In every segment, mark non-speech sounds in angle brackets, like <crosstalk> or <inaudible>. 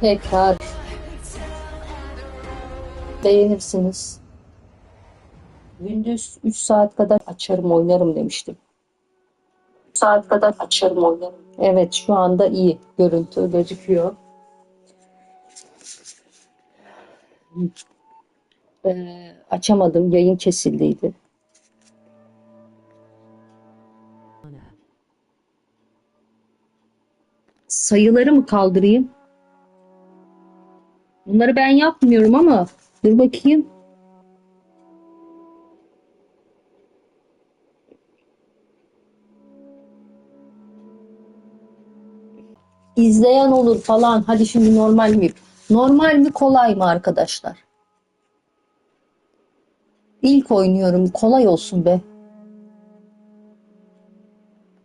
tekrar beğenirsiniz. Gündüz 3 saat kadar açarım oynarım demiştim. 3 saat kadar açarım oynarım. Evet şu anda iyi görüntü gözüküyor. Ee, açamadım yayın kesildiydi. Sayıları mı kaldırayım? Bunları ben yapmıyorum ama dur bakayım. İzleyen olur falan. Hadi şimdi normal mi? Normal mi kolay mı arkadaşlar? İlk oynuyorum. Kolay olsun be.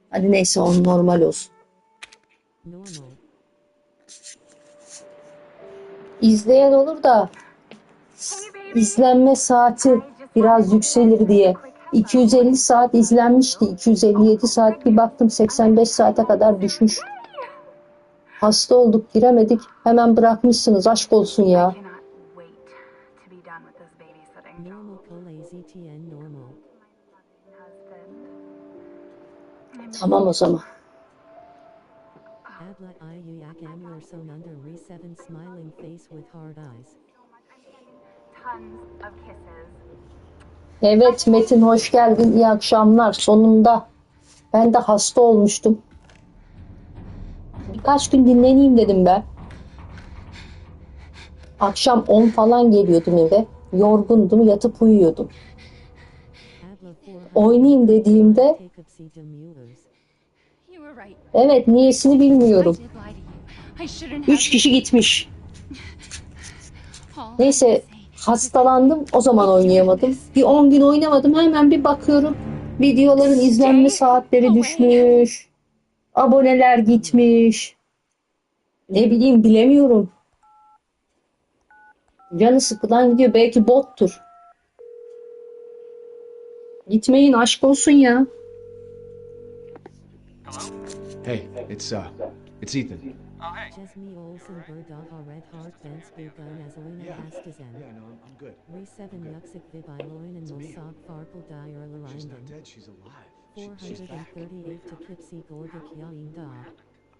Hadi neyse on normal olsun. Normal. İzleyen olur da izlenme saati biraz yükselir diye. 250 saat izlenmişti. 257 saat bir baktım 85 saate kadar düşmüş. Hasta olduk giremedik. Hemen bırakmışsınız. Aşk olsun ya. cannot wait to Abla Iuyak Amurson under re 7 smiling face with hard eyes. Tons of kisses. Evet Metin hoş geldin. İyi akşamlar. Sonunda ben de hasta olmuştum. Birkaç gün dinleneyim dedim ben. Akşam 10 falan geliyordum eve. Yorgundum, yatıp uyuyordum. Abla 400 Oynayayım dediğimde evet niyesini bilmiyorum. 3 kişi gitmiş. Neyse hastalandım o zaman oynayamadım. Bir 10 gün oynamadım hemen bir bakıyorum. Videoların izlenme saatleri düşmüş. Aboneler gitmiş. Ne bileyim bilemiyorum. Canı sıkılan gidiyor. Belki bottur. Gitmeyin aşk olsun ya. Hey, it's uh, it's Ethan. Oh, hey. Just me also bird dog a red heart fence big gun as loin yeah. past his end. Yeah, no, I'm, I'm good. Re seven yuxic vib I loin and Mosog farple dire larind. She's not dead, she's alive. 438 to Kipsy Gorgic Yain dog.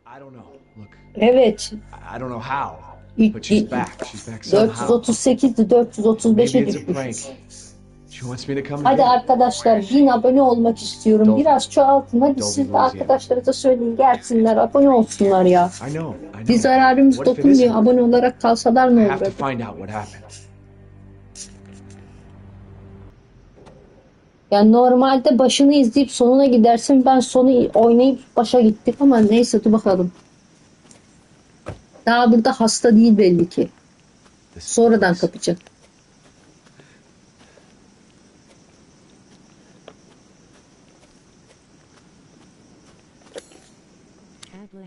I don't know. Look. Evet. I don't know how. But she's back. She's back somehow. 438'i 435'e düşmüş. Hadi arkadaşlar 1000 abone olmak istiyorum. Biraz çoğaltın. Hadi siz de arkadaşlara I gelsinler abone olsunlar ya. Bir zararımız dokunmuyor. Abone olarak kalsalar ne olur? Yani normalde başını izleyip sonuna gidersin. Ben sonu oynayıp başa gittik ama neyse dur bakalım. Daha burada hasta değil belli ki. Sonradan kapacak. Abla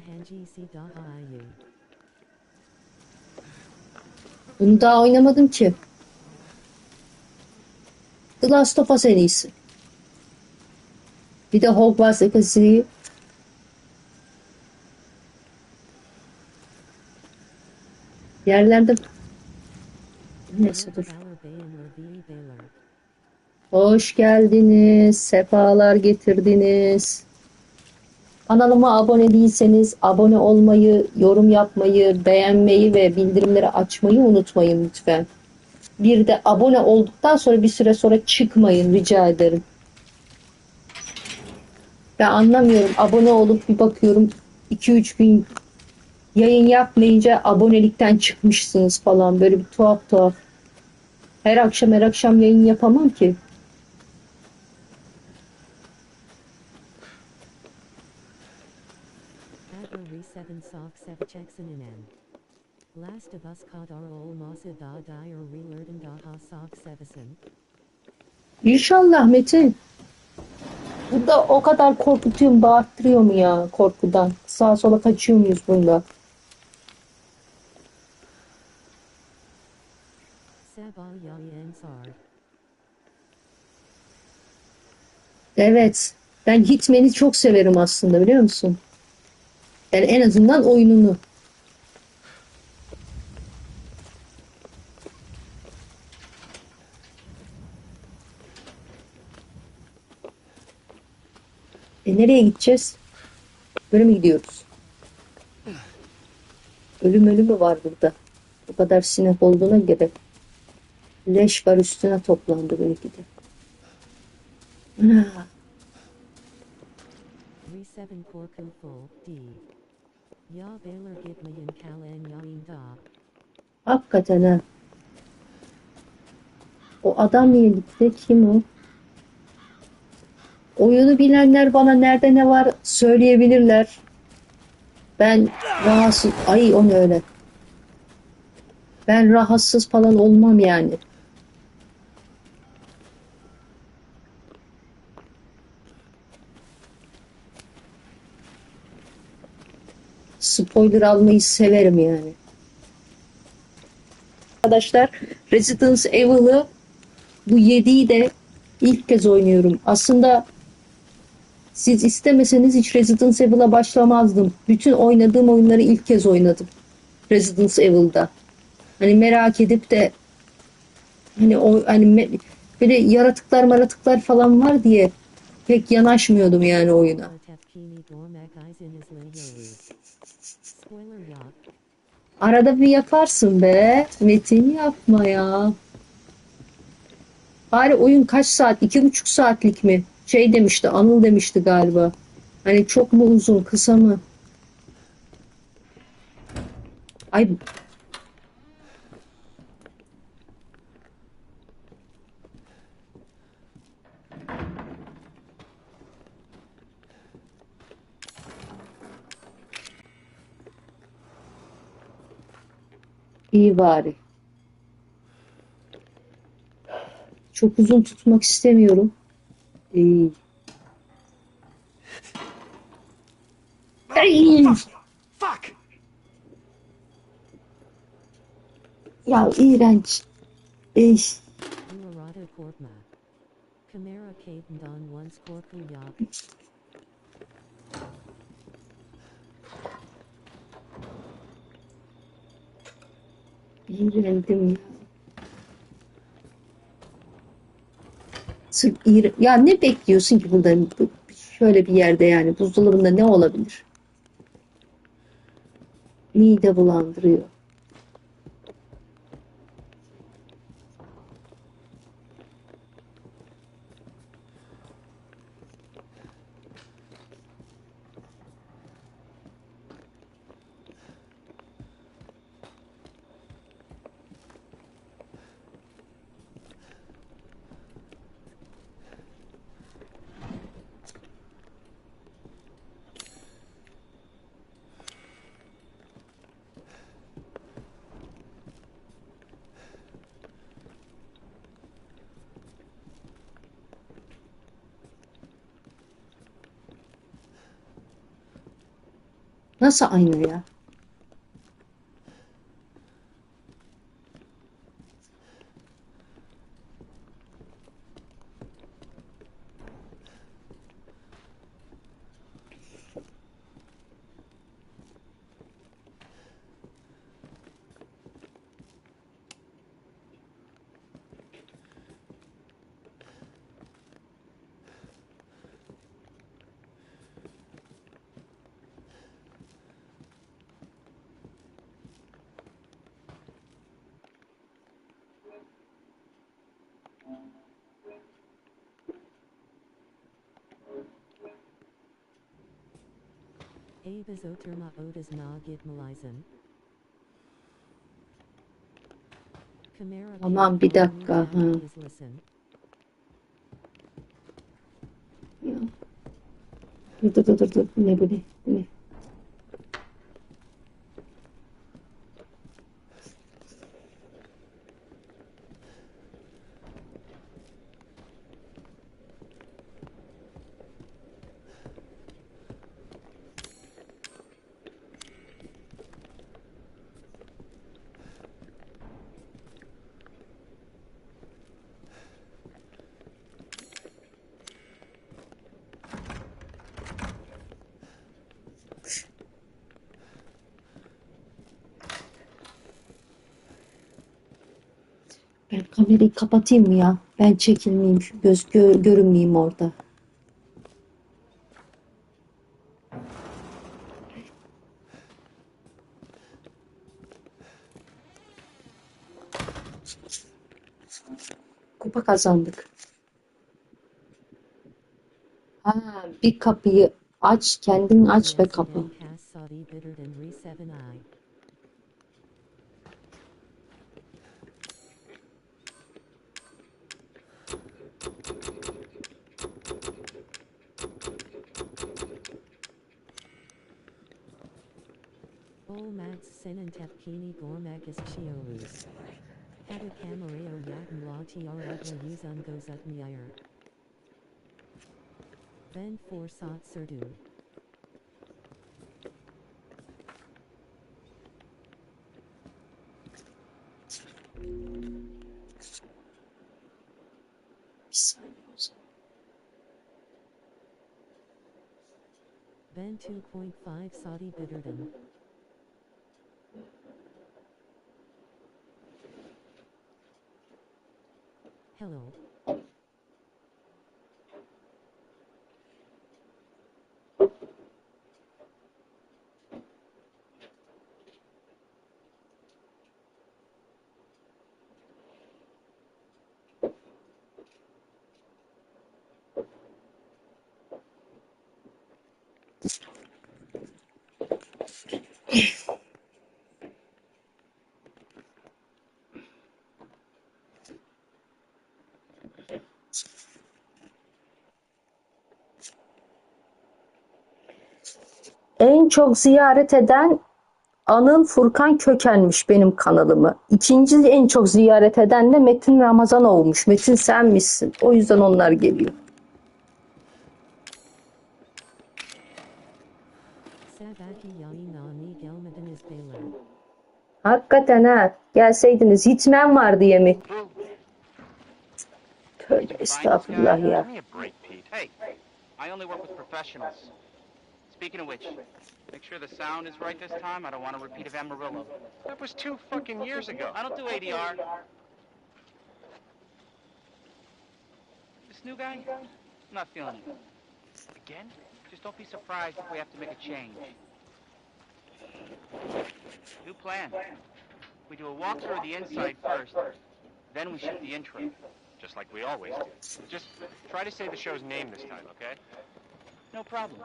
Bunu daha oynamadım ki. The Last of Us en iyisi. Bir de Hogwarts Legacy'yi yerlerde neyse dur. Hoş geldiniz. Sefalar getirdiniz. Kanalıma abone değilseniz abone olmayı, yorum yapmayı, beğenmeyi ve bildirimleri açmayı unutmayın lütfen. Bir de abone olduktan sonra bir süre sonra çıkmayın rica ederim. Ben anlamıyorum. Abone olup bir bakıyorum 2-3 gün yayın yapmayınca abonelikten çıkmışsınız falan. Böyle bir tuhaf tuhaf. Her akşam her akşam yayın yapamam ki. Abla Re 7 Sock Sevchexen in N. Last of Us Kadar Ol Masa Da Dire Relerden Daha Sock Sevesen. İnşallah Metin. Bu da o kadar korkutuyor mu, bağırttırıyor mu ya korkudan? Sağa sola kaçıyor muyuz bunda? Evet. Ben Hitman'i çok severim aslında biliyor musun? Yani en azından oyununu. E nereye gideceğiz? Böyle mi gidiyoruz? Ölüm ölümü var burada. Bu kadar sinek olduğuna göre leş var üstüne toplandı belki de. Ah. 374 D hakikaten ha. O adam gitti? Kim o? Oyunu bilenler bana nerede ne var söyleyebilirler. Ben rahatsız... Ay o ne öyle? Ben rahatsız falan olmam yani. Spoiler almayı severim yani. Arkadaşlar Resident Evil'ı bu 7'yi de ilk kez oynuyorum. Aslında siz istemeseniz hiç Resident Evil'a başlamazdım. Bütün oynadığım oyunları ilk kez oynadım. Resident Evil'da. Hani merak edip de hani o hani böyle yaratıklar maratıklar falan var diye pek yanaşmıyordum yani oyuna. Arada bir yaparsın be. Metin yapma ya. Bari oyun kaç saat? İki buçuk saatlik mi? Şey demişti, Anıl demişti galiba. Hani çok mu uzun, kısa mı? Ay iyi bari. Çok uzun tutmak istemiyorum. İyi. Ay! Fuck! Ya iğrenç. Ey. Kamera Kaden Don Once Korku Ya. İğrendim. Sırf iğre- Ya ne bekliyorsun ki burada? Bu- Şöyle bir yerde yani buzdolabında ne olabilir? Mide bulandırıyor. Nasıl aynı ya? Abes Oterma Otis Na Gitmalizen. Aman bir dakika, ha. Dur dur dur dur Ne bu ne? Bu ne? Kamerayı kapatayım mı ya? Ben çekilmeyeyim, göz gör, görünmeyeyim orada. Kupa kazandık. Ha, bir kapıyı aç, kendin aç ve kapı. Sinan tepkini gormagas chiorus. Eda camareo yatan la tiara yuzun gozut nyir. Ben forsat serdu. Ben 2.5 Saudi Bitterdom. Hello. En çok ziyaret eden Anıl Furkan Köken'miş benim kanalımı. İkinci en çok ziyaret eden de Metin Ramazan olmuş. Metin sen misin? O yüzden onlar geliyor. Hakikaten ha. Gelseydiniz hitmen var diye mi? Tövbe estağfurullah ya. Speaking of which, make sure the sound is right this time. I don't want a repeat of Amarillo. That was two fucking years ago. I don't do ADR. This new guy, I'm not feeling it. Again? Just don't be surprised if we have to make a change. New plan. We do a walkthrough of the inside first, then we shoot the intro. Just like we always do. Just try to say the show's name this time, okay? No problem.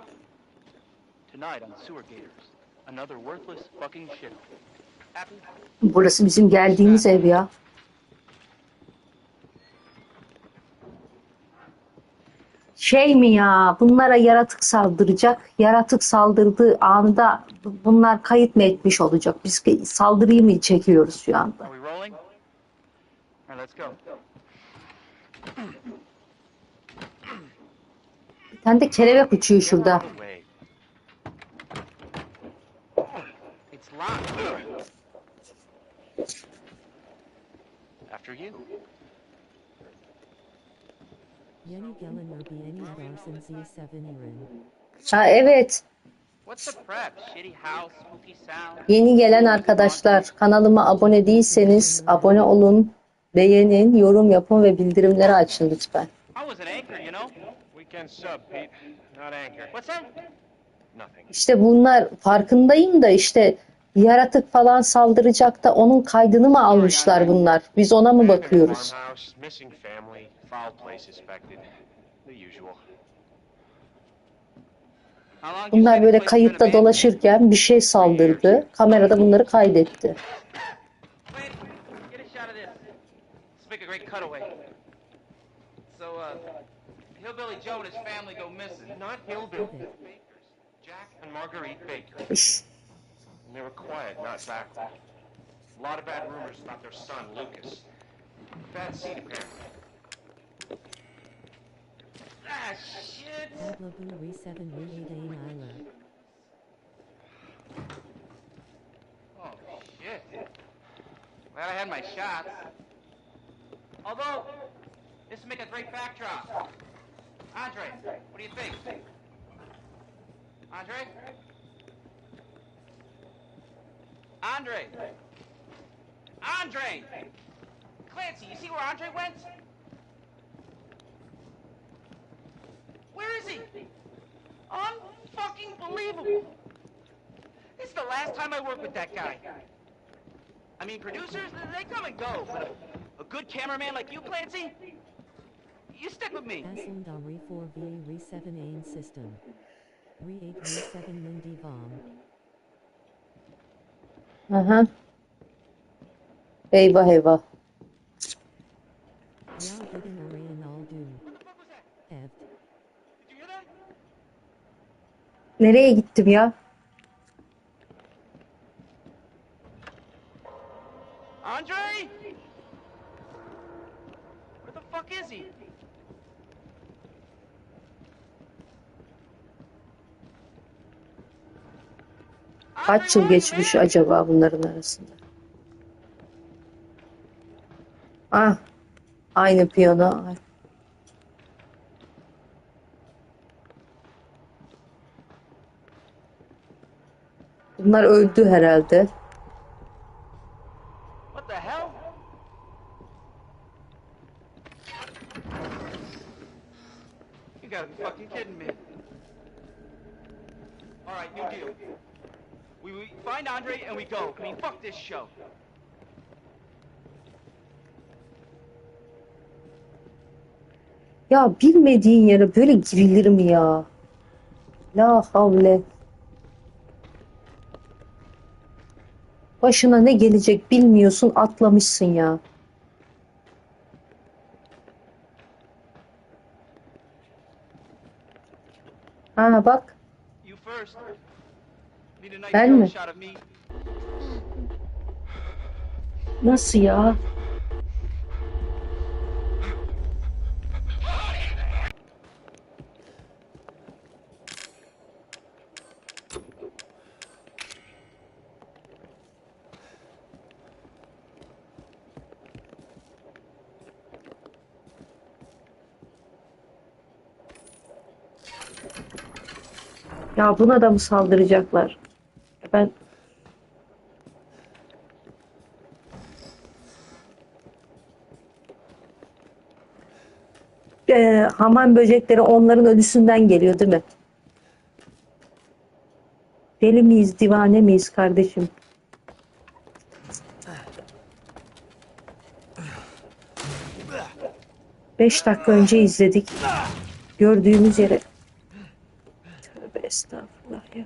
Burası bizim geldiğimiz ev ya. Şey mi ya? Bunlara yaratık saldıracak. Yaratık saldırdığı anda bu- bunlar kayıt mı etmiş olacak? Biz saldırıyı mı çekiyoruz şu anda? Bir tane de kelebek uçuyor şurada. It's locked. After you. Yeni gelen erbieni adarsın z7 irin. Ha evet. Yeni gelen arkadaşlar kanalıma abone değilseniz abone olun, beğenin, yorum yapın ve bildirimleri açın lütfen. İşte bunlar farkındayım da işte yaratık falan saldıracak da onun kaydını mı almışlar bunlar? Biz ona mı bakıyoruz? Bunlar böyle kayıtta dolaşırken bir şey saldırdı. Kamerada bunları kaydetti. Wait, and they were quiet, not backward. A lot of bad rumors about their son, Lucas. Bad seed, apparently. Ah, shit. Ablabu re 7 re 8 ain iler. Oh, shit. Glad I had my shots. Although, this would make a great backdrop. Andre, what do you think? Andre? Andre! Andre! Clancy, you see where Andre went? Where is he? Unfucking believable! This is the last time I work with that guy. I mean, producers, they come and go, but A good cameraman like you, Clancy? You stick with me. Aslında Re4V Re7 system. Re8 Re7 Lindy Vom. Aha. Eyvah eyvah. Ya gidin oraya naldu. You hear that? Nereye gittim ya? Andre? Where the fuck is he? Kaç yıl geçmiş acaba bunların arasında? Ah. Aynı piyano. Bunlar öldü herhalde. You gotta be fucking kidding me. Alright, new deal. We, we find Andre and we go. I mean, fuck this show. Ya bilmediğin yere böyle girilir mi ya? La havle. Başına ne gelecek bilmiyorsun atlamışsın ya. Ha bak You first. Ben mi? nasıl ya? Ya buna da mı saldıracaklar? Ben Ee, hamam böcekleri onların ölüsünden geliyor değil mi? Deli miyiz, divane miyiz kardeşim? Beş dakika önce izledik. Gördüğümüz yere. Tövbe estağfurullah ya.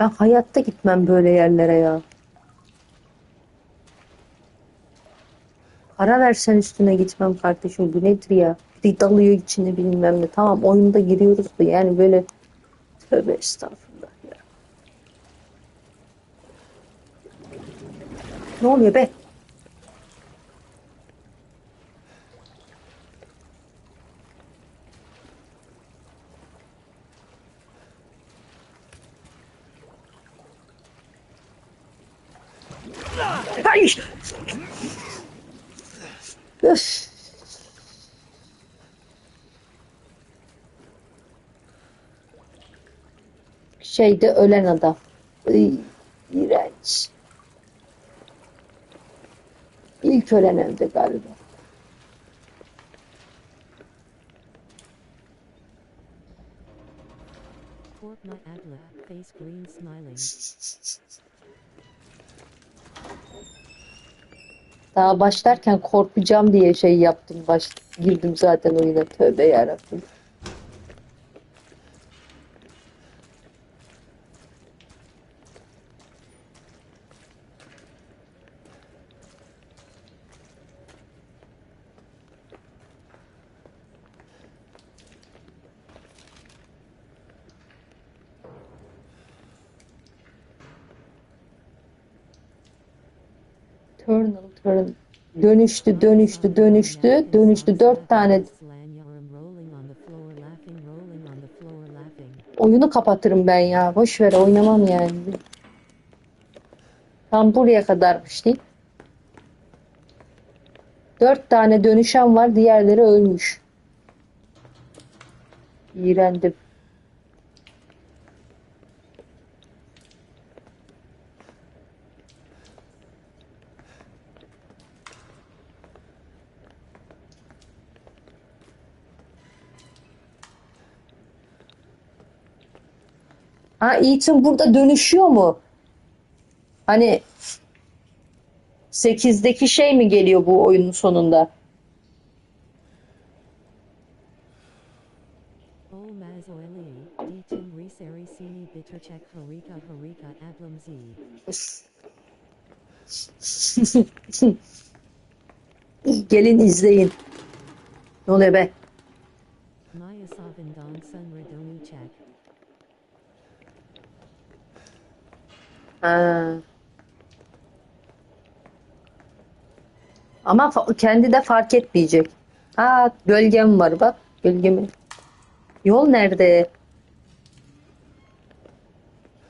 Ben hayatta gitmem böyle yerlere ya. Para versen üstüne gitmem kardeşim. Bu nedir ya? Bir de dalıyor içine bilmem ne. Tamam oyunda giriyoruz da yani böyle tövbe estağfurullah ya. Ne oluyor be? Ay! Öf! Şeyde ölen adam. Iy, iğrenç. İlk ölen evde galiba. Face green smiling. <laughs> Daha başlarken korkacağım diye şey yaptım. Baş, girdim zaten oyuna. Tövbe yarabbim. Eternal turn. Dönüştü, dönüştü, dönüştü, dönüştü. Dört tane oyunu kapatırım ben ya. Boş ver oynamam yani. Tam buraya kadarmış değil. Dört tane dönüşen var. Diğerleri ölmüş. İğrendim. Ha Ethan burada dönüşüyor mu? Hani 8'deki şey mi geliyor bu oyunun sonunda? <laughs> Gelin izleyin. Ne oluyor be? Ha. Ama kendi de fark etmeyecek. Aa gölgem var bak. Gölgemi. Yol nerede?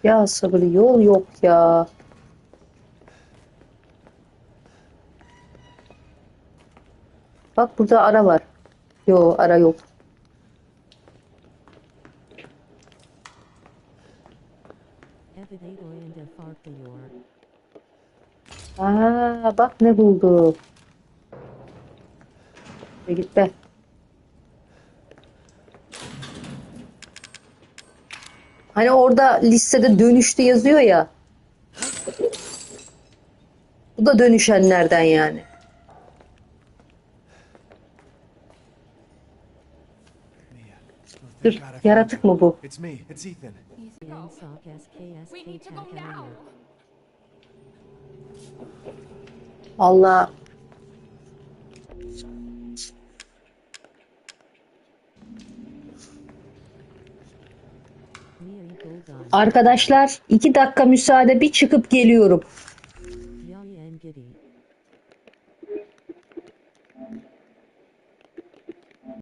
Ya sabır yol yok ya. Bak burada ara var. Yo ara yok. Aa bak ne buldu. Ve git be. Hani orada listede dönüştü yazıyor ya. Bu da dönüşenlerden yani. Dur, yaratık mı bu? Allah. Arkadaşlar iki dakika müsaade bir çıkıp geliyorum.